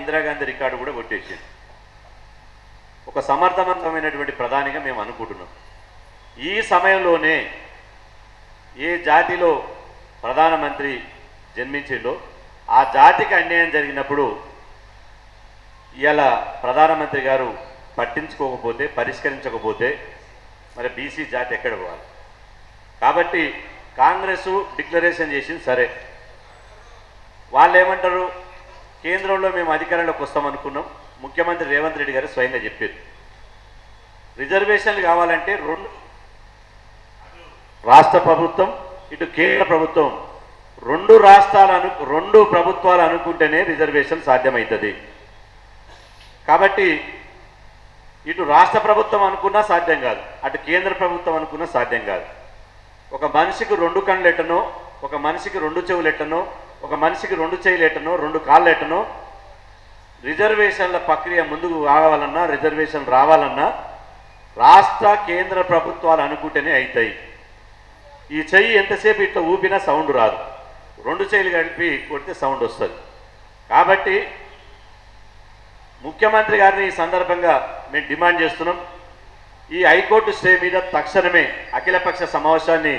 Indira Gandhi record కూడా కొట్టేసింది ఒక సమర్థవంతమైనటువంటి ప్రధానిగా మేము అనుకుంటున్నాం. ఈ సమయంలోనే ఏ జాతిలో ప్రధానమంత్రి జన్మించిండో ఆ జాతికి అన్యాయం జరిగినప్పుడు ఇలా ప్రధానమంత్రి గారు పట్టించుకోకపోతే పరిష్కరించకపోతే మరి బీసీ జాతి ఎక్కడ పోవాలి? కాబట్టి కాంగ్రెస్ డిక్లరేషన్ చేసింది సరే. వాళ్ళు ఏమంటారు కేంద్రంలో మేము అధికారంలోకి వస్తామనుకున్నాం. ముఖ్యమంత్రి రేవంత్ రెడ్డి గారు స్వయంగా చెప్పారు. రిజర్వేషన్లు కావాలంటే రెండు రాష్ట్ర ప్రభుత్వం ఇటు కేంద్ర ప్రభుత్వం రెండు రాష్ట్రాలు అను రెండు ప్రభుత్వాలు అనుకుంటేనే రిజర్వేషన్ సాధ్యమవుతుంది కాబట్టి ఇటు రాష్ట్ర ప్రభుత్వం అనుకున్నా సాధ్యం కాదు. అటు కేంద్ర ప్రభుత్వం అనుకున్నా సాధ్యం కాదు. ఒక మనిషికి రెండు కళ్ళెట్టనో ఒక మనిషికి రెండు చెవులు ఎట్టనో ఒక మనిషికి రెండు చేయలేటను రెండు కాళ్ళు రిజర్వేషన్ల ప్రక్రియ ముందుకు రావాలన్నా రిజర్వేషన్ రావాలన్నా రాష్ట్ర కేంద్ర ప్రభుత్వాలు అనుకుంటేనే అవుతాయి ఈ చెయ్యి ఎంతసేపు ఇట్లా ఊపినా సౌండ్ రాదు. రెండు చెయ్యిలు కలిపి కొడితే సౌండ్ వస్తుంది. కాబట్టి ముఖ్యమంత్రి గారిని ఈ సందర్భంగా మేము డిమాండ్ చేస్తున్నాం. ఈ హైకోర్టు స్టే మీద తక్షణమే అఖిలపక్ష సమావేశాన్ని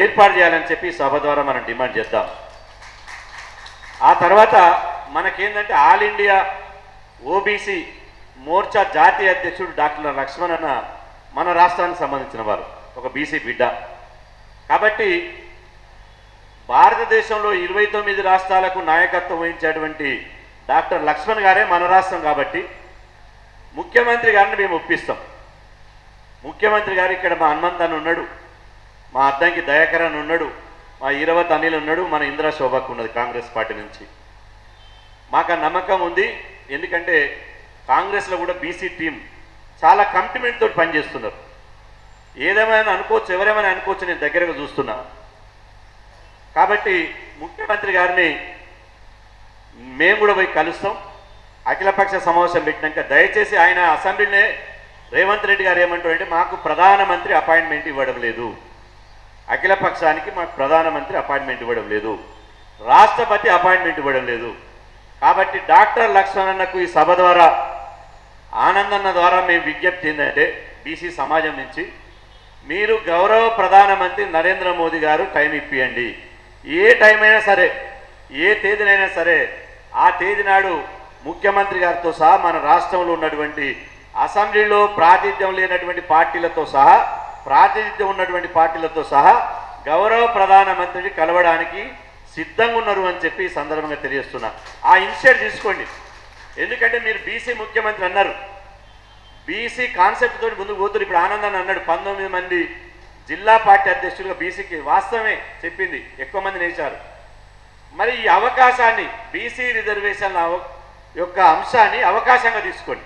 ఏర్పాటు చేయాలని చెప్పి సభ ద్వారా మనం డిమాండ్ చేద్దాం. ఆ తర్వాత మనకేంటంటే ఆల్ ఇండియా ఓబీసీ మోర్చా జాతీయ అధ్యక్షుడు డాక్టర్ లక్ష్మణ్ అన్న మన రాష్ట్రానికి సంబంధించిన వారు ఒక బీసీ బిడ్డ. కాబట్టి భారతదేశంలో ఇరవై తొమ్మిది రాష్ట్రాలకు నాయకత్వం వహించేటువంటి డాక్టర్ లక్ష్మణ్ గారే మన రాష్ట్రం కాబట్టి ముఖ్యమంత్రి గారిని మేము ఒప్పిస్తాం. ముఖ్యమంత్రి గారు ఇక్కడ మా హనుమంత్ అని ఉన్నాడు మా అద్దంకి దయాకర్ అని ఉన్నాడు ఆ ఈరవత్ అనిల్ ఉన్నాడు మన ఇందిరా శోభకు ఉన్నది కాంగ్రెస్ పార్టీ నుంచి. మాకు ఆ నమ్మకం ఉంది ఎందుకంటే కాంగ్రెస్లో కూడా బీసీ టీం చాలా కమిట్మెంట్ తోటి పనిచేస్తున్నారు. ఏదేమైనా అనుకోవచ్చు ఎవరేమైనా అనుకోవచ్చు నేను దగ్గరగా చూస్తున్నా. కాబట్టి ముఖ్యమంత్రి గారిని మేము కూడా పోయి కలుస్తాం. అఖిలపక్ష సమావేశం పెట్టినాక దయచేసి ఆయన అసెంబ్లీనే రేవంత్ రెడ్డి గారు ఏమంటారంటే మాకు ప్రధానమంత్రి అపాయింట్మెంట్ ఇవ్వడం లేదు. అఖిలపక్షానికి మాకు ప్రధానమంత్రి అపాయింట్మెంట్ ఇవ్వడం లేదు. రాష్ట్రపతి అపాయింట్మెంట్ ఇవ్వడం లేదు. కాబట్టి డాక్టర్ లక్ష్మణన్నకు ఈ సభ ద్వారా ఆనందన్న ద్వారా మేము విజ్ఞప్తి ఏంటంటే బీసీ సమాజం నుంచి మీరు గౌరవ ప్రధానమంత్రి నరేంద్ర మోదీ గారు టైం ఇప్పియండి. ఏ టైం అయినా సరే ఏ తేదీనైనా సరే ఆ తేదీ నాడు ముఖ్యమంత్రి గారితో సహా మన రాష్ట్రంలో ఉన్నటువంటి అసెంబ్లీలో ప్రాతిధ్యం లేనటువంటి పార్టీలతో సహా ప్రాతినిధ్యం ఉన్నటువంటి పార్టీలతో సహా గౌరవ ప్రధానమంత్రిని కలవడానికి సిద్ధంగా ఉన్నారు అని చెప్పి సందర్భంగా తెలియజేస్తున్నా. ఆ ఇనిషియేట్ తీసుకోండి. ఎందుకంటే మీరు బీసీ ముఖ్యమంత్రి అన్నారు. బీసీ కాన్సెప్ట్ తోటి ముందుకు పోతున్నారు. ఇప్పుడు ఆనందాన్ని అన్నాడు. పంతొమ్మిది మంది జిల్లా పార్టీ అధ్యక్షులుగా బీసీకి వాస్తవమే చెప్పింది. ఎక్కువ మంది నేర్చారు. మరి ఈ అవకాశాన్ని బీసీ రిజర్వేషన్ల యొక్క అంశాన్ని అవకాశంగా తీసుకోండి.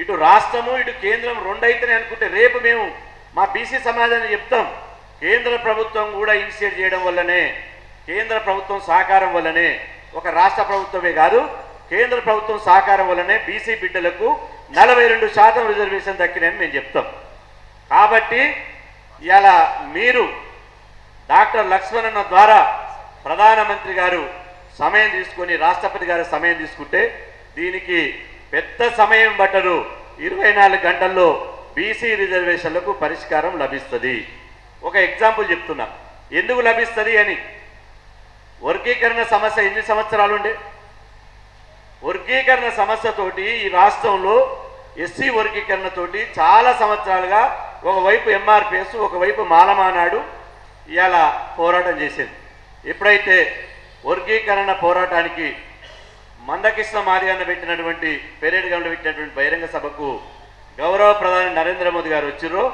ఇటు రాష్ట్రము ఇటు కేంద్రం రెండైతేనే అనుకుంటే రేపు మేము మా బీసీ సమాజాన్ని చెప్తాం కేంద్ర ప్రభుత్వం కూడా ఇనిషియేట్ చేయడం వల్లనే కేంద్ర ప్రభుత్వం సహకారం వల్లనే ఒక రాష్ట్ర ప్రభుత్వమే కాదు కేంద్ర ప్రభుత్వం సహకారం వల్లనే బీసీ బిడ్డలకు నలభై రెండు శాతం రిజర్వేషన్ దక్కినాయని మేము చెప్తాం. కాబట్టి ఇలా మీరు డాక్టర్ లక్ష్మణన్న ద్వారా ప్రధానమంత్రి గారు సమయం తీసుకొని రాష్ట్రపతి గారు సమయం తీసుకుంటే దీనికి పెద్ద సమయం పట్టరు ఇరవై నాలుగు గంటల్లో బీసీ రిజర్వేషన్లకు పరిష్కారం లభిస్తుంది. ఒక ఎగ్జాంపుల్ చెప్తున్నా. ఎందుకు లభిస్తుంది అని? వర్గీకరణ సమస్య ఎన్ని సంవత్సరాలు ఉండే వర్గీకరణ సమస్యతోటి ఈ రాష్ట్రంలో ఎస్సీ వర్గీకరణతోటి చాలా సంవత్సరాలుగా ఒకవైపు ఎంఆర్పిఎస్ ఒకవైపు మాలమానాడు ఇవాళ పోరాటం చేసేది. ఎప్పుడైతే వర్గీకరణ పోరాటానికి మందకృష్ణ మాదిగన్న పెట్టినటువంటి పెరేడ్ గంలో పెట్టినటువంటి బహిరంగ సభకు గౌరవ ప్రధాని నరేంద్ర మోదీ గారు వచ్చారు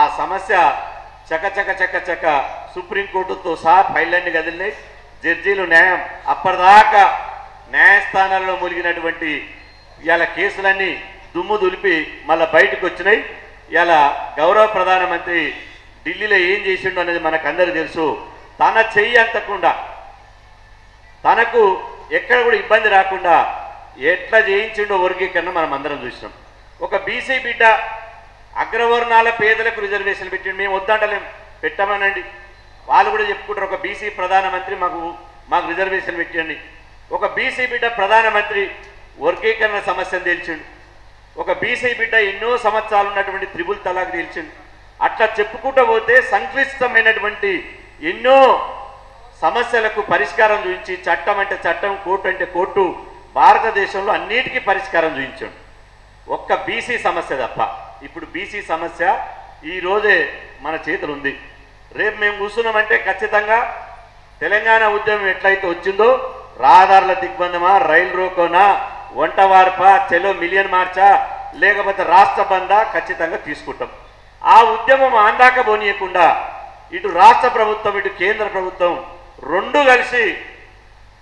ఆ సమస్య చక చక చక చక సుప్రీంకోర్టుతో సహా ఫైళ్ళన్ని కదిలినాయి. జడ్జీలు న్యాయం అప్పటిదాకా న్యాయస్థానాల్లో మూలిగినటువంటి ఇవాళ కేసులన్నీ దుమ్ము దులిపి మళ్ళీ బయటకు వచ్చినాయి. ఇవాళ గౌరవ ప్రధానమంత్రి ఢిల్లీలో ఏం చేసిండో అనేది మనకు తెలుసు. తన చెయ్యి అంతకుండా తనకు ఎక్కడ కూడా ఇబ్బంది రాకుండా ఎట్లా చేయించిండో వర్గీకరణ మనం అందరం చూసినాం. ఒక బీసీ బిడ్డ అగ్రవర్ణాల పేదలకు రిజర్వేషన్ పెట్టిండు. మేము వద్దంటలేం. పెట్టమనండి. వాళ్ళు కూడా చెప్పుకుంటారు ఒక బీసీ ప్రధానమంత్రి మాకు మాకు రిజర్వేషన్ పెట్టండి. ఒక బీసీ బిడ్డ ప్రధానమంత్రి వర్గీకరణ సమస్యను తేల్చిండు. ఒక బీసీ బిడ్డ ఎన్నో సంవత్సరాలు ఉన్నటువంటి త్రిబుల్ తలాక్ తేల్చిండు. అట్లా చెప్పుకుంటూ పోతే సంక్లిష్టమైనటువంటి ఎన్నో సమస్యలకు పరిష్కారం చూపించి చట్టం అంటే చట్టం కోర్టు అంటే కోర్టు భారతదేశంలో అన్నిటికీ పరిష్కారం చూపించాడు. ఒక్క బీసీ సమస్య తప్ప. ఇప్పుడు బీసీ సమస్య ఈరోజే మన చేతులు ఉంది రేపు మేము కూర్చున్నామంటే ఖచ్చితంగా తెలంగాణ ఉద్యమం ఎట్లయితే వచ్చిందో రహదారుల దిగ్బంధమా రైలు రోకోనా వంట వార్ప చెలో మిలియన్ మార్చా లేకపోతే రాష్ట్ర బందా ఖచ్చితంగా తీసుకుంటాం. ఆ ఉద్యమం అందాక పోనీయకుండా ఇటు రాష్ట్ర ప్రభుత్వం ఇటు కేంద్ర ప్రభుత్వం రెండు కలిసి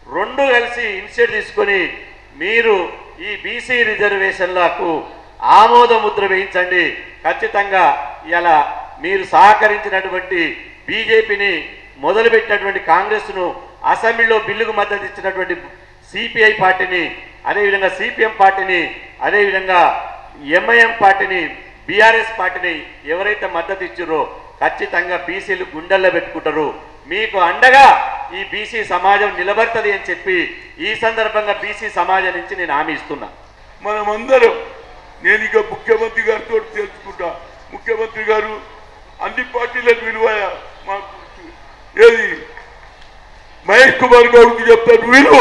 రెండు కలిసి ఇనిషియేట్ తీసుకొని మీరు ఈ బీసీ రిజర్వేషన్లకు ఆమోద ముద్ర వేయించండి. ఖచ్చితంగా ఇలా మీరు సహకరించినటువంటి బీజేపీని మొదలుపెట్టినటువంటి కాంగ్రెస్ను అసెంబ్లీలో బిల్లుకు మద్దతు ఇచ్చినటువంటి సిపిఐ పార్టీని అదేవిధంగా సిపిఎం పార్టీని అదేవిధంగా ఎంఐఎం పార్టీని బీఆర్ఎస్ పార్టీని ఎవరైతే మద్దతు ఇచ్చారో ఖచ్చితంగా బీసీలు గుండెల్లో పెట్టుకుంటారు. మీకు అండగా ఈ బీసీ సమాజం నిలబడుతుంది అని చెప్పి ఈ సందర్భంగా బీసీ సమాజం నుంచి నేను హామీ ఇస్తున్నా. మనమందరం నేను ఇక ముఖ్యమంత్రి గారితో తెలుసుకుంటా. ముఖ్యమంత్రి గారు అన్ని పార్టీలకు విలువ మాకు ఏది? మహేష్ కుమార్ గౌడ్కి చెప్తాను వీరు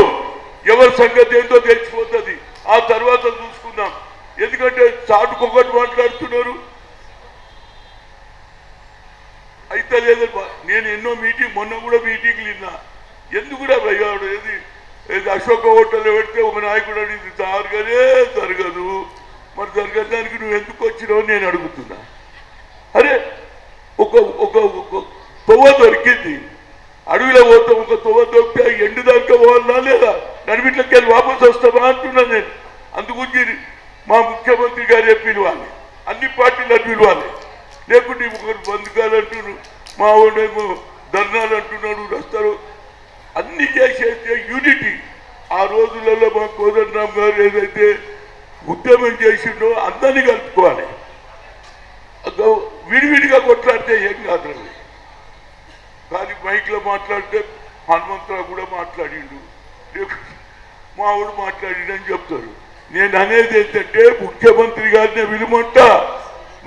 ఎవరి సంగతి ఏంటో తెలిసిపోతుంది. ఆ తర్వాత చూసుకుందాం. ఎందుకంటే చాటుకొకటి మాట్లాడుతున్నారు. అయితే లేదు నేను ఎన్నో మీటింగ్ మొన్న కూడా మీటింగ్లు విన్నా ఎందుకురా భయ్యాడు ఏది? ఏది అశోక హోటల్లో పెడితే ఒక నాయకుడు అడిగింది జరగదే జరగదు. మరి జరగదు దానికి నువ్వు ఎందుకు వచ్చినావు? నేను అడుగుతున్నా. అరే ఒక ఒక తువ్వ తొవ్వ దొరికింది. అడవిలో పోతాం ఒక తొవ్వ దొరికితే ఎండు దాకా పోవాలా లేదా? నడిమిట్లకి వెళ్ళి వాపసు వస్తామా అంటున్నాను నేను. అందుగురించి మా ముఖ్యమంత్రి గారే పిలవాలి అన్ని పార్టీలను పిలవాలి లేకుంటే ఒకరు బంధుకాలు అంటున్నారు మా వాడేమో ధర్నాలు అంటున్నాడు వస్తారు అన్ని చేసేస్తే యూనిటీ ఆ రోజులలో మా కోదండరామ్ గారు ఏదైతే ఉద్యమం చేసిండో అందరినీ కలుపుకోవాలి. విడివిడిగా కొట్లాడితే ఏం కాదు కానీ మైక్లో మాట్లాడితే హనుమంతరావు కూడా మాట్లాడిండు. మా మావాడు మాట్లాడిండు అని చెప్తారు. నేను అనేది ఏంటంటే ముఖ్యమంత్రి గారిని విలుమంటా.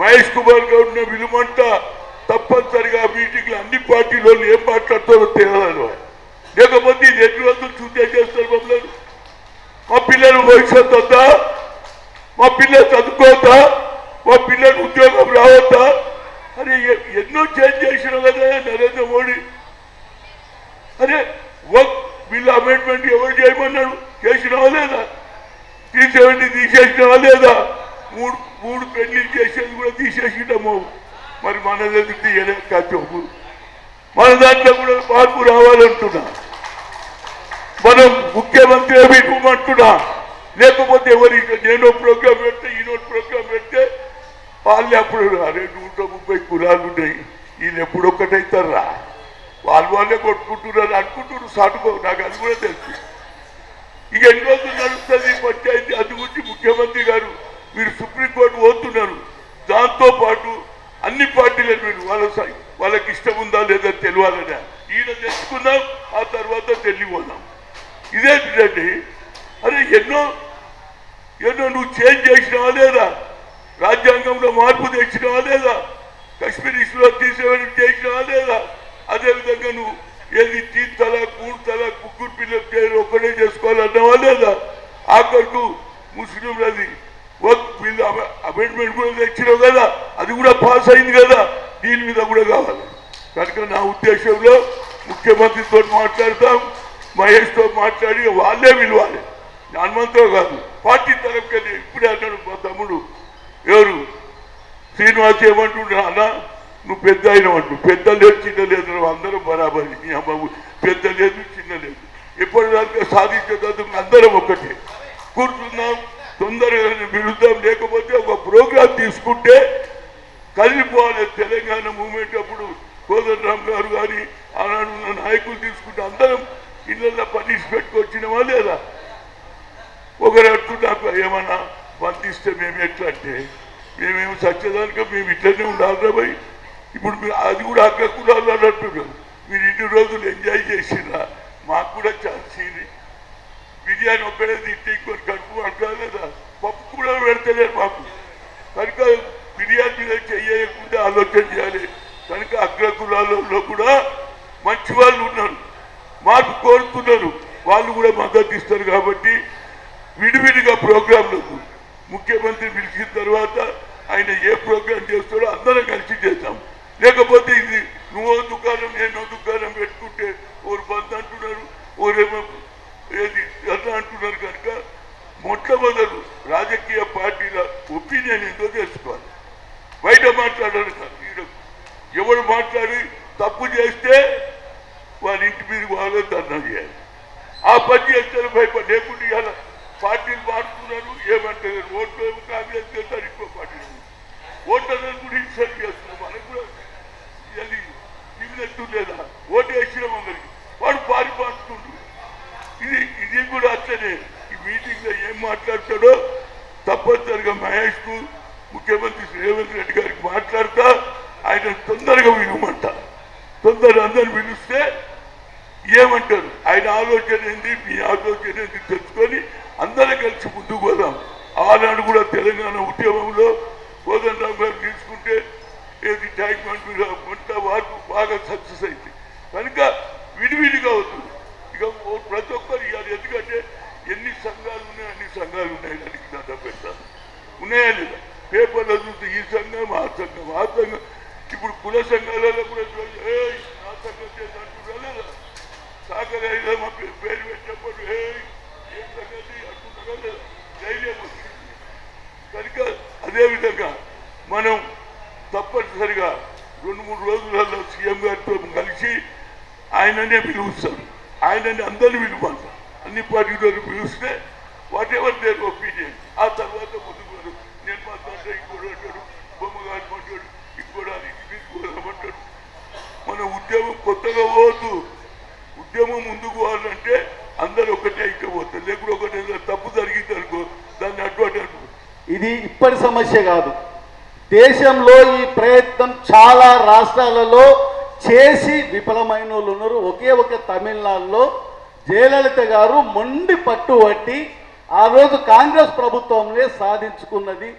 మహేష్ కుమార్ గౌడ్ని విలుమంట తప్పనిసరిగా మీటింగ్లు అన్ని పార్టీలో ఏం మాట్లాడతారో తెలియదు లేకపోతే ఇది ఎన్ని రోజులు చూసే చేస్తారు మమ్మల్ని. మా పిల్లలు భవిష్యత్తు వద్దా? మా పిల్లలు చదువుకోవద్దా? మా పిల్లలు ఉద్యోగం రావద్దా? అరే ఎన్నో చేంజ్ చేసిన కదా నరేంద్ర మోడీ. అరే వర్క్ బిల్ అమెండ్మెంట్ ఎవరు చేయమన్నాడు? చేసినావా లేదా? త్రీ సెవెంటీ తీసేసినావా లేదా? మూడు మూడు పెళ్ళి చేసేది కూడా తీసేసినాము మరి మన దగ్గర తీయలే? కాచోపు మన దాంట్లో కూడా మార్పు రావాలంటున్నా. మనం ముఖ్యమంత్రి ఇవ్వమంటున్నా లేకపోతే ఎవరి నేను ప్రోగ్రాం పెడితే ఈయన ప్రోగ్రాం పెడితే వాళ్ళు అప్పుడు అరే నూట ముప్పై కులాలు ఉన్నాయి. వీళ్ళు ఎప్పుడు ఒక్కటైతారా? వాళ్ళు వాళ్ళే కొట్టుకుంటున్నారు అనుకుంటున్నారు. సాటుకో నాకు అది కూడా తెలుసు. ఇక ఎన్ని రోజులు నడుస్తుంది పంచాయతీ? అది గురించి ముఖ్యమంత్రి గారు మీరు సుప్రీంకోర్టు పోతున్నారు. దాంతో పాటు అన్ని పార్టీలను మీరు వాళ్ళ వాళ్ళకి ఇష్టం ఉందా లేదా తెలియాలని ఈయన తెచ్చుకుందాం ఆ తర్వాత తెలియపోదాం పోదాం. ఇదేంటండి అరే ఎన్నో ఎన్నో నువ్వు చేంజ్ చేసినావా లేదా? రాజ్యాంగంలో మార్పు తెచ్చినావా లేదా? కశ్మీర్ ఇష్యూలో తీసేవని చేసినావా లేదా? అదేవిధంగా నువ్వు ఏది తీర్తల తలాక్ మూడు తలాక్ ముగ్గురు పిల్లల పేరు ఒక్కడే చేసుకోవాలన్నావా లేదా? ఆఖరుకు ముస్లింలది అమెండ్మెంట్ కూడా తెచ్చినావు కదా? అది కూడా పాస్ అయింది కదా? దీని మీద కూడా కావాలి. కనుక నా ఉద్దేశంలో ముఖ్యమంత్రితో మాట్లాడతాం మహేష్తో మాట్లాడి వాళ్ళే విలువాలి హనుమంతో కాదు. పార్టీ తరఫుకెళ్ళి ఇప్పుడే అన్నాడు మా తమ్ముడు. ఎవరు? శ్రీనివాస్ ఏమంటుండే అన్న నువ్వు పెద్ద అయిన అంటు. పెద్ద లేదు చిన్న లేదు అందరం బరాబరి. మీ అమ్మ పెద్ద లేదు చిన్న లేదు. ఎప్పటిదాకా సాధించేందుకు అందరం ఒక్కటే. కూర్చున్నాం. తొందరగా పిలుద్దాం లేకపోతే ఒక ప్రోగ్రాం తీసుకుంటే కలిసిపోవాలి తెలంగాణ మూమెంట్ అప్పుడు కోదండరామ్ గారు కానీ ఆనాడు ఉన్న నాయకులు తీసుకుంటే అందరం ఇళ్ళల్లో పనిష్ పెట్టుకొచ్చినవా లేదా? ఒకరు అంటున్నారు ఏమన్నా పంపిస్తే మేము ఎట్లా అంటే మేమేమి సత్యదానిక మేము ఇట్లనే ఉండాలి భయ్. ఇప్పుడు మీరు అది కూడా అక్క కులాలు అని అంటున్నాం మీరు ఇన్ని రోజులు ఎంజాయ్ చేసిరా మాకు కూడా ఛాన్స్ ఇది బిర్యానీ ఒక్కడే తింటే ఇంకోటి కడుపు పడలేదా పప్పు కూడా పెడతలేదు మాకు. కనుక బిర్యానీ మీద చెయ్యకుండా ఆలోచన చేయాలి. కనుక అగ్రకులాలలో కూడా మంచి వాళ్ళు ఉన్నారు. మార్పు కోరుతున్నారు. వాళ్ళు కూడా మద్దతు ఇస్తారు కాబట్టి విడివిడిగా ప్రోగ్రాంలకు ముఖ్యమంత్రి పిలిచిన తర్వాత ఆయన ఏ ప్రోగ్రాం చేస్తాడో అందరం కలిసి చేద్దాం. లేకపోతే ఇది నువ్వో దుకాణం నేను దుకాణం పెట్టుకుంటే ఓరు బంద్ అంటున్నారు. ఓరేమో ఏది? అట్లా అంటున్నారు కనుక? మొట్టమొదలు రాజకీయ పార్టీల ఒపీనియన్ ఏంటో తెలుసుకోవాలి. బయట మాట్లాడారు కాదు ఎవరు మాట్లాడి తప్పు చేస్తే వాళ్ళ ఇంటి మీద వాళ్ళే ధర్నా చేయాలి. ఆ పని చేస్తారు భయపడి లేకుండా ఇవాళ పార్టీలు మారుతున్నారు ఏమంటారు ఓట్లు ఏమో కాంగ్రెస్ చేస్తారు ఇంకో పార్టీలు ఓట్లను కూడా ఇన్సల్ట్ చేస్తున్నారు. మనకు కూడా ఇది ఇన్నట్టు లేదా ఓటు వేసినాం అందరికి. వాడు పారిపోతుండ్రు ఇది ఇది కూడా అట్లనే. ఈ మీటింగ్లో ఏం మాట్లాడతాడో తప్పనిసరిగా మహేష్కు ముఖ్యమంత్రి రేవంత్ రెడ్డి గారికి మాట్లాడతా ఆయన తొందరగా వినమంట. తొందర అందరు పిలిస్తే ఏమంటారు? ఆయన ఆలోచన ఏంది? మీ ఆలోచన ఏంది? తెలుసుకొని అందరం కలిసి ముందుకు పోదాం. ఆనాడు కూడా తెలంగాణ ఉద్యమంలో కోదండరాం గారు తీసుకుంటే ఏది ట్యాంక్ మంట వంట బాగా సక్సెస్ అయింది. కనుక విడివిడిగా అవుతుంది ఇక ఓ- ప్రతి ఒక్కరు ఇవ్వాలి. ఎందుకంటే ఎన్ని సంఘాలు ఉన్నాయి అన్ని సంఘాలు ఉన్నాయి దానికి దండం పెడతాను ఉన్నాయా లేదా? పేపర్లో చూస్తే ఈ సంఘం ఆ సంఘం ఆ సంఘం. ఇప్పుడు కుల సంఘాలలో కూడా ఏ ఏయ్ నా సంఘం చేసి లేదా? సాగర్ మా పే- పేరు పెట్టినప్పుడు ఏ ఏ సంగతి అంటున్నారా లేదా? ధైర్యం కనుక అదేవిధంగా మనం తప్పనిసరిగా రెండు మూడు రోజులలో సీఎం గారితో కలిసి ఆయననే పిలుస్తాం. ఆయనని అందరిని పిలువాలి అన్ని పార్టీలను పిలిస్తే వాట్ ఎవర్ దేర్ ఒపీనియన్ ఆ తర్వాత ముందుకు నేను నేను తండ్రి ఇంకోటి అంటాడు బొమ్మగారు అంటాడు ఇంకోటి అది ఇది తీసుకోదామంటాడు మన ఉద్యమం కొత్తగా పోవద్దు ఉద్యమం ముందుకు పోవాలంటే అందరూ ఒకటే ఇంకా పోతారు. లేకుండా ఒకటే తప్పు జరిగింది అనుకో దాన్ని అడ్వాంటేజ్ ఇది ఇప్పటి సమస్య కాదు. దేశంలో ఈ ప్రయత్నం చాలా రాష్ట్రాలలో చేసి విఫలమైన వాళ్ళు ఉన్నారు ఒకే ఒక తమిళనాడులో జయలలిత గారు మొండి పట్టు పట్టి ఆ రోజు కాంగ్రెస్ ప్రభుత్వంలో సాధించుకున్నది.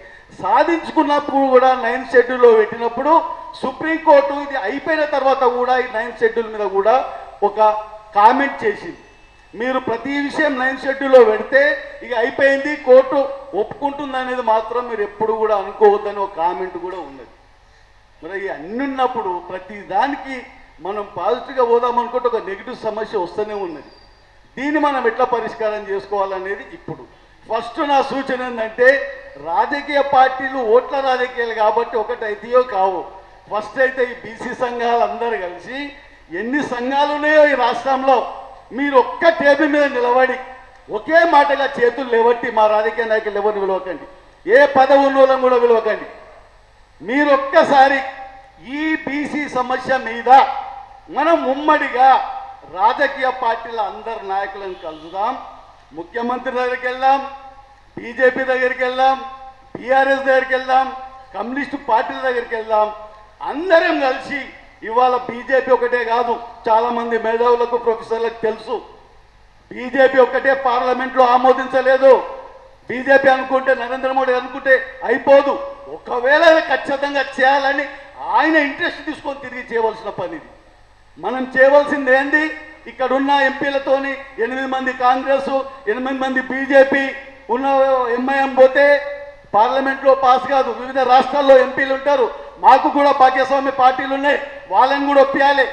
సాధించుకున్నప్పుడు కూడా నైన్ షెడ్యూల్లో పెట్టినప్పుడు సుప్రీంకోర్టు ఇది అయిపోయిన తర్వాత కూడా ఈ నైన్ షెడ్యూల్ మీద కూడా ఒక కామెంట్ చేసింది. మీరు ప్రతి విషయం నైన్ షెడ్యూల్లో పెడితే ఇక అయిపోయింది కోర్టు ఒప్పుకుంటుంది అనేది మాత్రం మీరు ఎప్పుడు కూడా అనుకోవద్దని ఒక కామెంట్ కూడా ఉన్నది. మరి ఈ అన్ని ఉన్నప్పుడు ప్రతి దానికి మనం పాజిటివ్గా పోదామనుకుంటే ఒక నెగిటివ్ సమస్య వస్తూనే ఉన్నది. దీన్ని మనం ఎట్లా పరిష్కారం చేసుకోవాలనేది ఇప్పుడు. ఫస్ట్ నా సూచన ఏంటంటే రాజకీయ పార్టీలు ఓట్ల రాజకీయాలు కాబట్టి ఒకటి అయితేయో కావు ఫస్ట్ అయితే ఈ బీసీ సంఘాలు అందరూ కలిసి ఎన్ని సంఘాలు ఉన్నాయో ఈ రాష్ట్రంలో మీరు ఒక్క టేబుల్ మీద నిలబడి ఒకే మాటగా చేతులు లేవట్టి మా రాజకీయ నాయకులు ఎవరిని పిలవకండి ఏ పదవి ఉన్న వాళ్ళని కూడా పిలవకండి మీరొక్కసారి ఈ బీసీ సమస్య మీద మనం ఉమ్మడిగా రాజకీయ పార్టీల అందరి నాయకులను కలుద్దాం. ముఖ్యమంత్రి దగ్గరికి వెళ్దాం బీజేపీ దగ్గరికి వెళ్దాం టీఆర్ఎస్ దగ్గరికి వెళ్దాం కమ్యూనిస్టు పార్టీల దగ్గరికి వెళ్దాం. అందరం కలిసి ఇవాళ బీజేపీ ఒకటే కాదు చాలామంది మేధావులకు ప్రొఫెసర్లకు తెలుసు. బీజేపీ ఒక్కటే పార్లమెంట్లో ఆమోదించలేదు. బీజేపీ అనుకుంటే నరేంద్ర మోడీ అనుకుంటే అయిపోదు. ఒకవేళ ఖచ్చితంగా చేయాలని ఆయన ఇంట్రెస్ట్ తీసుకొని తిరిగి చేయవలసిన పని ఇది. మనం చేయవలసింది ఏంది? ఇక్కడ ఉన్న ఎంపీలతోని ఎనిమిది మంది కాంగ్రెస్ ఎనిమిది మంది బీజేపీ ఉన్న ఎంఐఎం పోతే పార్లమెంట్లో పాస్ కాదు. వివిధ రాష్ట్రాల్లో ఎంపీలు ఉంటారు. మాకు కూడా భాగ్యస్వామి పార్టీలు ఉన్నాయి. వాళ్ళని కూడా ఒప్పియాలి.